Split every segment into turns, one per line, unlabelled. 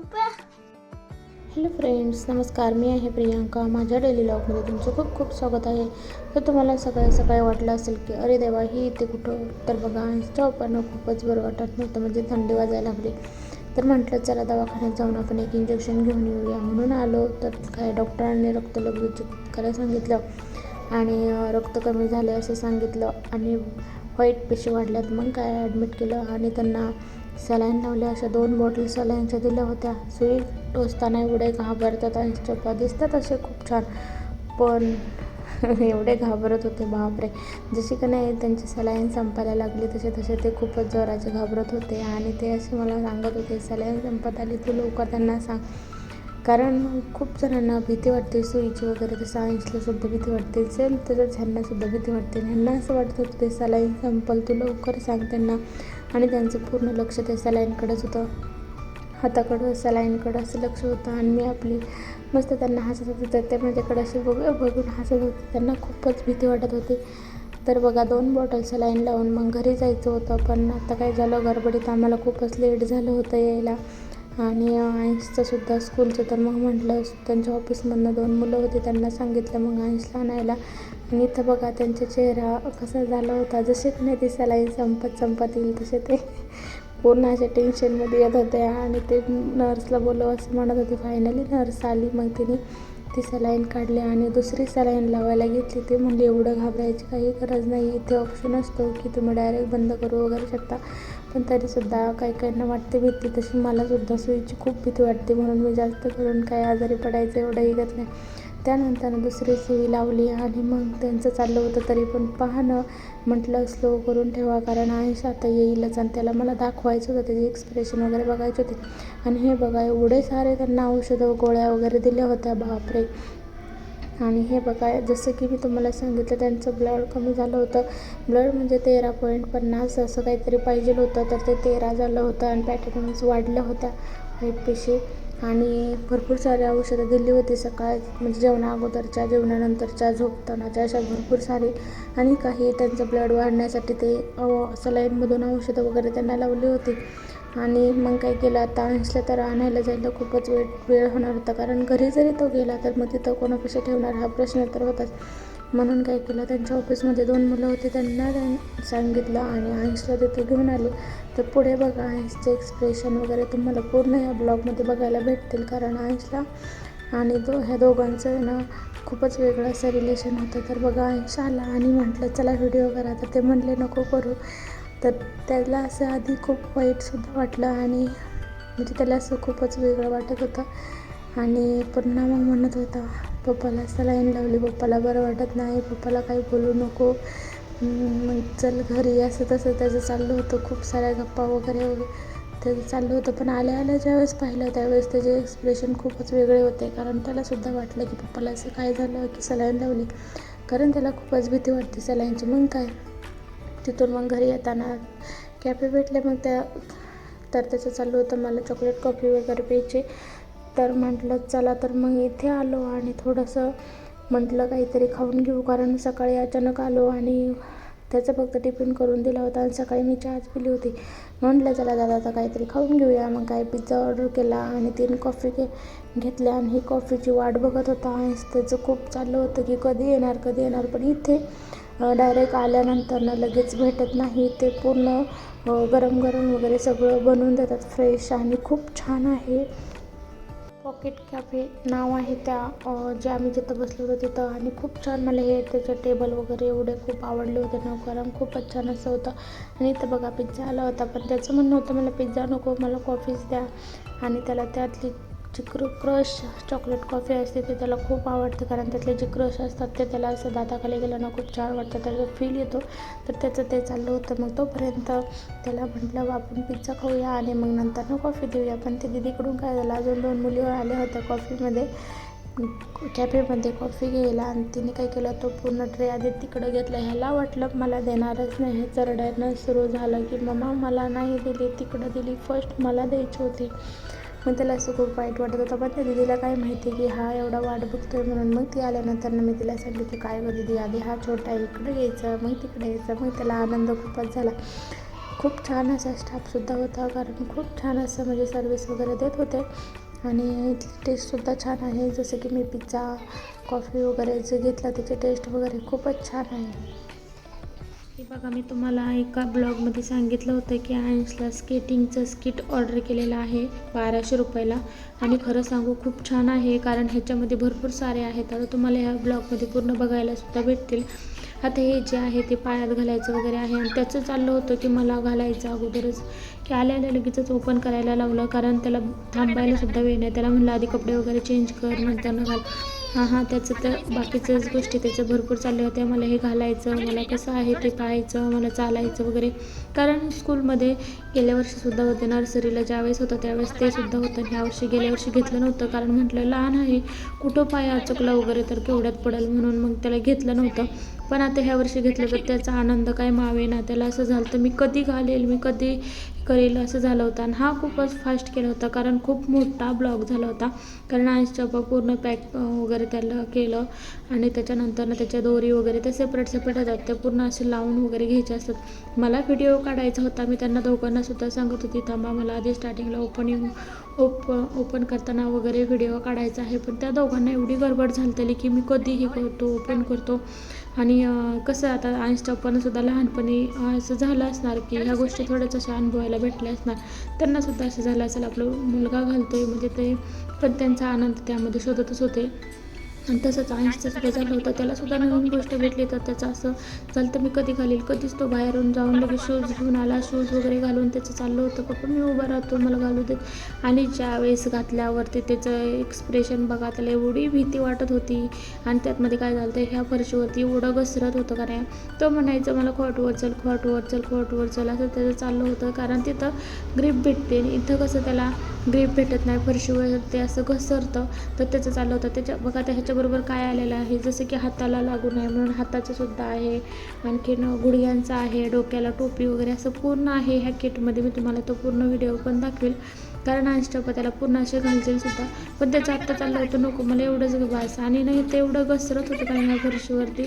Hello friends नमस्कार. मी आहे प्रियांका. माझ्या डेली लॉगमध्ये तुमचं खूप खूप स्वागत आहे. तर तुम्हाला सकाळी सकाळी वाटलं असेल की अरे देवा ही इथे कुठं? तर बघा पण खूपच बरं वाटत नव्हतं. म्हणजे थंडी वाजायला लागली. तर म्हटलं चला दवाखान्यात जाऊन आपण एक इंजेक्शन घेऊन येऊया. म्हणून आलो. तर काय डॉक्टरांनी रक्त लगेच करायला सांगितलं आणि रक्त कमी झाले असं सांगितलं आणि व्हाईट पेशी वाढल्यात. मग काय ॲडमिट केलं आणि त्यांना सलाईन लावल्या अशा दोन बॉटल सलाईनच्या दिल्या होत्या. सुई टोचताना एवढे घाबरतात आणि चप्पा दिसतात असे खूप छान. पण एवढे घाबरत होते बापरे. जशी का नाही त्यांची सलाईन संपायला लागली तसे तसे ते खूपच जोराचे घाबरत होते. आणि ते असे मला सांगत होते सलाईन संपत आली तू लवकर त्यांना सांग. कारण खूप जणांना भीती वाटते सुईची वगैरे तर सायन्सला सुद्धा भीती वाटते. सेम तसंच ह्यांना सुद्धा भीती वाटते. ह्यांना असं वाटत होतं ते सलाईन संपल तू लवकर सांग त्यांना. आणि त्यांचं पूर्ण लक्ष ते सलाईनकडेच होतं. हाताकडं सलाईनकडं असं लक्ष होतं. आणि मी आपली मस्त त्यांना हसत होते तर ते माझ्याकडे असे बघ बघून हसत होते. त्यांना खूपच भीती वाटत होती. तर बघा दोन बॉटल सलाईन लावून मग घरी जायचं होतं. पण आता काय झालं गडबडीत आम्हाला खूपच लेट झालं होतं यायला. आणि आईसचं सुद्धा स्कूलचं तर मग म्हटलं त्यांच्या ऑफिसमधनं दोन मुलं होती त्यांना सांगितलं मग आईसला आणायला. आणि इथं बघा त्यांचा चेहरा कसा झाला होता. जसे की नाही ती सलाईन संपत संपत येईल तसे ते पूर्ण अशा टेन्शनमध्ये येत होते आणि ते नर्सला बोलव असं म्हणत होते फायनली नर्स आली. मग तिने ती सलाईन काढली आणि दुसरी सलाईन लावायला घेतली. ते म्हणली एवढं घाबरायची काही गरज नाही. इथे ऑप्शन असतो की तुम्ही डायरेक्ट बंद करू वगैरे शकता. पण तरीसुद्धा काही काहींना वाटते भीती. तशी मलासुद्धा सुईची खूप भीती वाटते. म्हणून मी जास्त करून काही आजारी पडायचं एवढं ऐकत नाही. त्यानंतर दुसरी सुई लावली आणि मग त्यांचं चाललं होतं तरी पण पाहणं म्हटलं स्लो करून ठेवा कारण आयुष आता येईलच. आणि त्याला मला दाखवायचं होतं. त्याची एक्सप्रेशन वगैरे बघायचे होते. आणि हे बघा एवढे सारे त्यांना औषधं गोळ्या वगैरे दिल्या होत्या. बापरे! आणि हे बघा जसं की मी तुम्हाला सांगितलं त्यांचं ब्लड कमी झालं होतं. ब्लड म्हणजे तेरा पॉईंट पन्नास असं काहीतरी पाहिजे होतं तर ते तेरा झालं होतं आणि पॅटर्न्स वाढल्या होत्या व्हाईट पेशी. आणि भरपूर सारे औषधं दिली होती सकाळ म्हणजे जेवणा अगोदरच्या जेवणानंतरच्या झोपतानाच्या अशा भरपूर सारी. आणि काही त्यांचं ब्लड वाढण्यासाठी ते सलाईनमधून औषधं वगैरे त्यांना लावली होती. आणि मग काय केलं आता अंशला तर आणायला जायला खूपच वेळ वेळ होणार होता. कारण घरी जरी तो गेला तर मग तिथं कोणापेक्षा ठेवणार? हा प्रश्न तर होताच. म्हणून काय केलं त्यांच्या ऑफिसमध्ये दोन मुलं होते. त्यांना त्यां- सांगितलं आणि अंशला तिथे घेऊन आले. तर पुढे बघा अंशचे एक्सप्रेशन वगैरे तुम्हाला पूर्ण या ब्लॉगमध्ये बघायला भेटतील. कारण अंशला आणि दो ह्या दोघांचं आहे ना खूपच वेगळं असं रिलेशन होतं. तर बघा अंश आला आणि म्हटलं चला व्हिडिओ करा. तर ते म्हणले नको करू. तर त्याला असं आधी खूप वाईटसुद्धा वाटलं आणि म्हणजे त्याला असं खूपच वेगळं वाटत होतं. आणि पुन्हा मग म्हणत होता पप्पाला सलाईन लावली पप्पाला बरं वाटत नाही पप्पाला काही बोलू नको. मग चल घरी. असं तसं त्याचं चाललं होतं खूप साऱ्या गप्पा वगैरे वगैरे त्याचं चाललं होतं. पण आल्या आल्या ज्यावेळेस पाहिलं त्यावेळेस त्याचे एक्सप्रेशन खूपच वेगळे होते. कारण त्यालासुद्धा वाटलं की पप्पाला असं काय झालं की सलाईन लावली. कारण त्याला खूपच भीती वाटते सलाईनची मग काय? तिथून मग घरी येताना कॅफे भेटले मग त्या तर त्याचं चालू होतं मला चॉकलेट कॉफी वगैरे प्यायची. तर म्हटलं चला तर मग इथे आलो आणि थोडंसं म्हटलं काहीतरी खाऊन घेऊ. कारण सकाळी अचानक आलो आणि त्याचं फक्त टिफिन करून दिला होता आणि सकाळी मी चहाच पिली होती. म्हटलं चला दादा आता काहीतरी खाऊन घेऊया. मग काय पिझ्झा ऑर्डर केला आणि तीन कॉफी घे घेतल्या आणि ही कॉफीची वाट बघत होता. आणि त्याचं खूप चाललं होतं की कधी येणार कधी येणार. पण इथे डायरेक्ट आल्यानंतर ना लगेच भेटत नाही. ते पूर्ण गरम गरम वगैरे सगळं बनवून देतात. फ्रेश आणि खूप छान आहे. पॉकेट कॅफे नाव आहे त्या जे आम्ही जिथं बसलो होतो तिथं. आणि खूप छान मला हे त्याचे टेबल वगैरे एवढे खूप आवडले होते ना. गरम खूपच छान असं होतं. आणि इथं बघा पिझ्झा आला होता. पण त्याचं म्हणणं होतं मला पिझ्झा नको मला कॉफीच द्या. आणि त्याला त्यातली जी क्र क्रश चॉकलेट कॉफी असते ते त्याला खूप आवडते कारण त्यातले जे क्रश असतात ते त्याला असं दाताखाली गेलं ना खूप छान वाटतं. त्याचा फील येतो तर त्याचं ते चाललं होतं. मग तोपर्यंत त्याला म्हटलं आपण पिझ्झा खाऊया आणि मग नंतर ना कॉफी देऊया. पण ते दिदीकडून काय झालं अजून दोन मुली आल्या होत्या कॉफीमध्ये कॅफेमध्ये कॉफी घ्यायला. आणि तिने काय केलं तो पूर्ण ट्रे आधी तिकडं घेतला. ह्याला वाटलं मला देणारच नाही. हे चरडायनं सुरू झालं की मम्मा मला नाही दिली. तिकडं दिली. फर्स्ट मला द्यायची होती. मग त्याला असं खूप वाईट वाटत होतं. पण त्या दिदीला काय माहिती की हा एवढा वाट बघतोय म्हणून मग ती आल्यानंतर मी तिला सांगितलं काय गं दिदी आधी हा छोटा इकडे इकडं मग तिकडे यायचं मग त्याला आनंद खूपच झाला. खूप छान असा स्टाफसुद्धा होता कारण खूप छान असं म्हणजे सर्विस वगैरे देत होते. आणि टेस्टसुद्धा छान आहे. जसं की मी पिझ्झा कॉफी वगैरे जे घेतला त्याची टेस्ट वगैरे खूपच छान आहे. बघा मी तुम्हाला एका ब्लॉगमध्ये सांगितलं होतं की आयन्सला स्केटिंगचं स्किट ऑर्डर केलेलं आहे बाराशे रुपयाला. आणि खरं सांगू खूप छान आहे कारण ह्याच्यामध्ये भरपूर सारे आहेत. आता तुम्हाला ह्या ब्लॉगमध्ये पूर्ण बघायला सुद्धा भेटतील. आता हे जे आहे ते पायात घालायचं वगैरे आहे. आणि त्याचं चाललं होतं की मला घालायचं अगोदरच की आल्याला लगेचच ओपन करायला लावलं कारण त्याला थांबायला सुद्धा वेळ नाही. त्याला म्हणलं आधी कपडे वगैरे चेंज कर नंतर घाल. हां हां त्याचं तर बाकीच्याच गोष्टी त्याचं भरपूर चालल्या होत्या. मला हे घालायचं मला कसं आहे ते पाहायचं मला चालायचं वगैरे. कारण स्कूलमध्ये गेल्या वर्षीसुद्धा होते. नर्सरीला ज्यावेळेस होतं त्यावेळेस ते सुद्धा होतं. ह्या वर्षी गेल्या वर्षी घेतलं नव्हतं. कारण म्हटलं लहान आहे. कुठं पाय अचकला वगैरे तर केवढ्यात पडेल म्हणून मग त्याला घेतलं नव्हतं. पण आता ह्या वर्षी घेतलं तर त्याचा आनंद काय मावे ना त्याला असं झालं तर मी कधी घालेल मी कधी करेल असं झालं होतं. आणि हा खूपच फास्ट केला होता कारण खूप मोठा ब्लॉग झाला होता. कारण आईसच्या पूर्ण पॅक वगैरे त्याला केलं. आणि त्याच्यानंतर ना त्याच्या दोरी वगैरे ते सेपरेट सेपरेट येतात. ते पूर्ण असे लावून वगैरे घ्यायचे असतात. मला व्हिडिओ काढायचा होता. मी त्यांना दोघांना सुद्धा सांगत होती थांबा मला आधी स्टार्टिंगला ओपनिंग ओप ओपन करताना वगैरे व्हिडिओ काढायचा आहे. पण त्या दोघांना एवढी गडबड झाली की मी कधीही करतो ओपन करतो. आणि कसं आता आईन्स्टा पण सुद्धा लहानपणी असं झालं असणार की ह्या गोष्टी थोड्याच अशा अनुभवायला भेटल्या असणार. त्यांनासुद्धा असं झालं असेल आपलं मुलगा घालतो आहे म्हणजे ते पण त्यांचा आनंद त्यामध्ये शोधतच होते. आणि तसंच आईन्सचं सुद्धा झालं होतं त्याला सुद्धा नवीन गोष्ट भेटली. तर त्याचं असं चालतं मी कधी घालील कधीच तो बाहेरून जाऊन लगेच शूज घेऊन आला शूज वगैरे घालून त्याचं चाललं होतं पप्पा मी उभा राहतो मला घालू देत. आणि ज्या वेळेस घातल्यावरती त्याचं एक्सप्रेशन बघा त्याला एवढी भीती वाटत होती. आणि त्यातमध्ये काय झालं तर ह्या फरशीवरती एवढं घसरत होतं का नाही तो म्हणायचं मला खोटवर चल खोटवर चल खोटवर चल असं त्याचं चाललं होतं. कारण तिथं ग्रीप भेटते आणि इथं कसं त्याला ग्रीप भेटत नाही फरशीवर ते असं घसरतं. तर त्याचं चाललं होतं. त्याच्या बघा आता ह्याच्याबरोबर काय आलेलं आहे? जसं की हाताला लागू नये म्हणून हाताचं सुद्धा आहे. आणखीन गुडघ्यांचं आहे डोक्याला टोपी वगैरे असं पूर्ण आहे. ह्या किटमध्ये मी तुम्हाला तो पूर्ण व्हिडिओ पण दाखवेल. कारण आंस्टप त्याला पूर्ण असे घालतील सुद्धा. पण त्याचं आत्ता चाललं होतं नको मला एवढंच बास. आणि नाही ते एवढं घसरत होतं कारण ह्या फरशीवरती?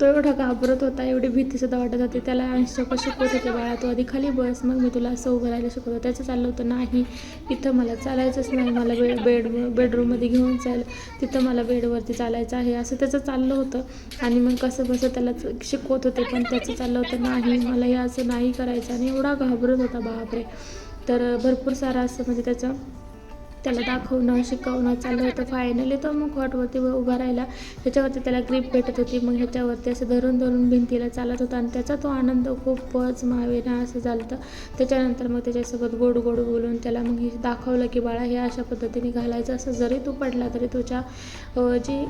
तो एवढा घाबरत होता एवढी भीतीसुद्धा वाटत होती. त्याला अंशप शिकवत होते बाळा तू आधी खाली बस मग मी तुला असं उभं राहायला शिकवतो. त्याचं चाललं होतं नाही इथं मला चालायचंच नाही मला बेड बेड बेडरूममध्ये घेऊन चाल तिथं मला बेडवरती चालायचं आहे. असं त्याचं चाललं होतं. आणि मग कसं कसं त्याला शिकवत होते पण त्याचं चाललं होतं नाही मला हे असं नाही करायचं. आणि एवढा घाबरत होता बापरे. तर भरपूर सारं असं म्हणजे त्याचं त्याला दाखवणं शिकवणं चाललं होतं फायनली तो मग खॉटवरती उभा राहिला. त्याच्यावरती त्याला ग्रीप भेटत होती. मग ह्याच्यावरती असं धरून धरून भिंतीला चालत होता. आणि त्याचा तो आनंद खूपच मावेना असं झालं होतं. त्याच्यानंतर मग त्याच्यासोबत गोड गोड बोलून त्याला मग हे दाखवलं की बाळा हे अशा पद्धतीने घालायचं. असं जरी तू पडला तरी तुझ्या जी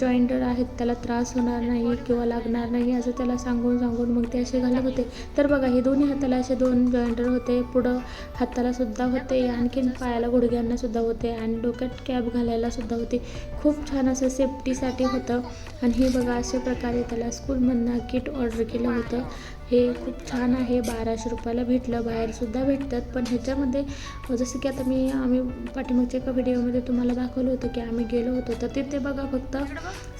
जॉईंटर आहेत त्याला त्रास होणार नाही किंवा लागणार नाही असं त्याला सांगून सांगून मग ते असे घालत होते. तर बघा हे दोन्ही हाताला असे दोन जॉईंटर होते. पुढं हाताला सुद्धा होते. आणखीन पायाला गुडघ्यांना सुद्धा होते आणि डोक्यात कॅप घालायलासुद्धा होते. खूप छान असं सेफ्टीसाठी होतं. आणि हे बघा अशा प्रकारे त्याला स्कूलमधनं किट ऑर्डर केलं होतं. हे खूप छान आहे. बाराशे रुपयाला भेटलं. बाहेरसुद्धा भेटतात. पण ह्याच्यामध्ये जसं की आता मी आम्ही पाठीमागच्या एका व्हिडिओमध्ये तुम्हाला दाखवलं होतं की आम्ही गेलो होतो. तर तिथे बघा फक्त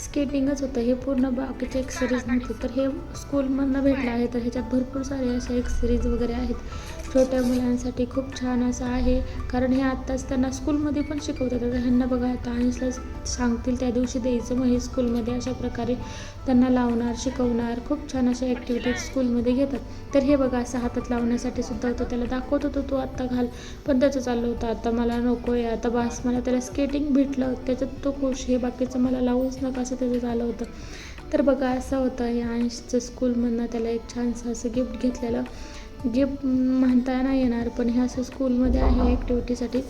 स्केटिंगच होतं. हे पूर्ण बाकीचे एक्सरीज नव्हते. तर हे स्कूलमधनं भेटलं आहे. तर ह्याच्यात भरपूर सारे असे एक्सरीज वगैरे आहेत. छोट्या मुलांसाठी खूप छान असं आहे. कारण हे आत्ताच त्यांना स्कूलमध्ये पण शिकवतात. आता ह्यांना बघा आता आईसला सांगतील त्या दिवशी द्यायचं मग हे स्कूलमध्ये अशा प्रकारे त्यांना लावणार शिकवणार. खूप छान अशा ॲक्टिव्हिटीज स्कूलमध्ये घेतात. तर हे बघा असं हातात लावण्यासाठी सुद्धा होतं त्याला दाखवत होतो तो आत्ता घाल. पण त्याचं चाललं होतं आता मला नको आहे आता बास मला त्याला स्केटिंग भेटलं त्याच्यात तो खुश हे बाकीचं मला लावूच नका असं त्याचं झालं होतं. तर बघा असं होतं हे अंशचं स्कूलमधनं त्याला एक छानसं असं गिफ्ट घेतलेलं. जे म्हणता नाही येणार पण हे असं स्कूलमध्ये आहे ॲक्टिव्हिटीसाठी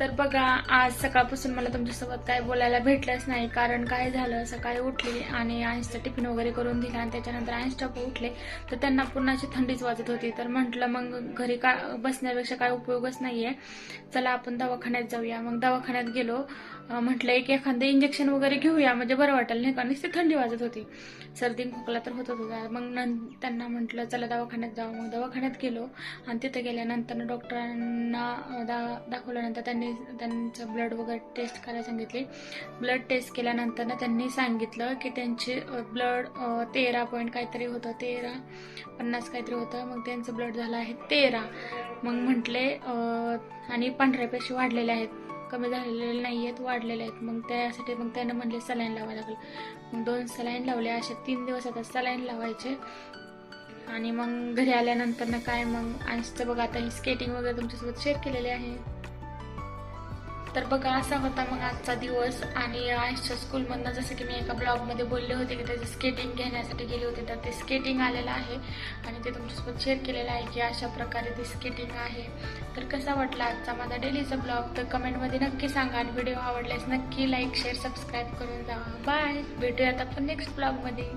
तर बघा आज सकाळपासून मला तुमच्यासोबत काय बोलायला भेटलंच नाही. कारण काय झालं? सकाळी उठली आणि आईन्सचा टिफिन वगैरे करून दिला आणि त्याच्यानंतर आईन्स उठले. तर त्यांना पुन्हा अशी थंडीच वाजत होती. तर म्हटलं मग घरी का बसण्यापेक्षा काय उपयोगच नाही आहे चला आपण दवाखान्यात जाऊया. मग दवाखान्यात गेलो. म्हटलं एक एखादं इंजेक्शन वगैरे घेऊया म्हणजे बरं वाटेल नाही का? नुसती थंडी वाजत होती. सर्दी खोकला तर होत होता. मग नं त्यांना म्हटलं चला दवाखान्यात जाऊ. मग दवाखान्यात गेलो आणि तिथे गेल्यानंतर डॉक्टरांना दा दाखवल्यानंतर त्यांनी त्यांचं ब्लड वगैरे टेस्ट करायला सांगितले. ब्लड टेस्ट केल्यानंतर ना त्यांनी सांगितलं की त्यांचे ब्लड तेरा पॉईंट काहीतरी होतं. तेरा पन्नास काहीतरी होतं. मग त्यांचं ब्लड झालं आहे तेरा. मग म्हटले आणि पांढऱ्या पेशी वाढलेल्या आहेत. कमी झालेले नाही आहेत वाढलेले आहेत. मग त्यासाठी मग त्यानं म्हणले सलाईन लावायला लागेल. मग दोन सलाईन लावले अशा तीन दिवस आता सलाईन लावायचे. आणि मग घरी आल्यानंतर ना काय मग? आणि बघा आता ही स्केटिंग वगैरे तुमच्यासोबत शेअर केलेली आहे. तर बघा असा होता मग आजचा दिवस. आणि अंशच्या स्कूलमधनं जसं की मी एका ब्लॉगमध्ये बोलले होते की त्याचं स्केटिंग घेण्यासाठी गेले होते तर ते स्केटिंग आलेलं आहे. आणि ते तुमच्यासोबत शेअर केलेलं आहे की अशा प्रकारे ते स्केटिंग आहे. तर कसा वाटला आजचा माझा डेलीचा ब्लॉग तर कमेंटमध्ये नक्की सांगा आणि व्हिडिओ आवडल्यास नक्की लाईक शेअर सबस्क्राईब करून जा बाय भेटूयात आपण नेक्स्ट ब्लॉगमध्ये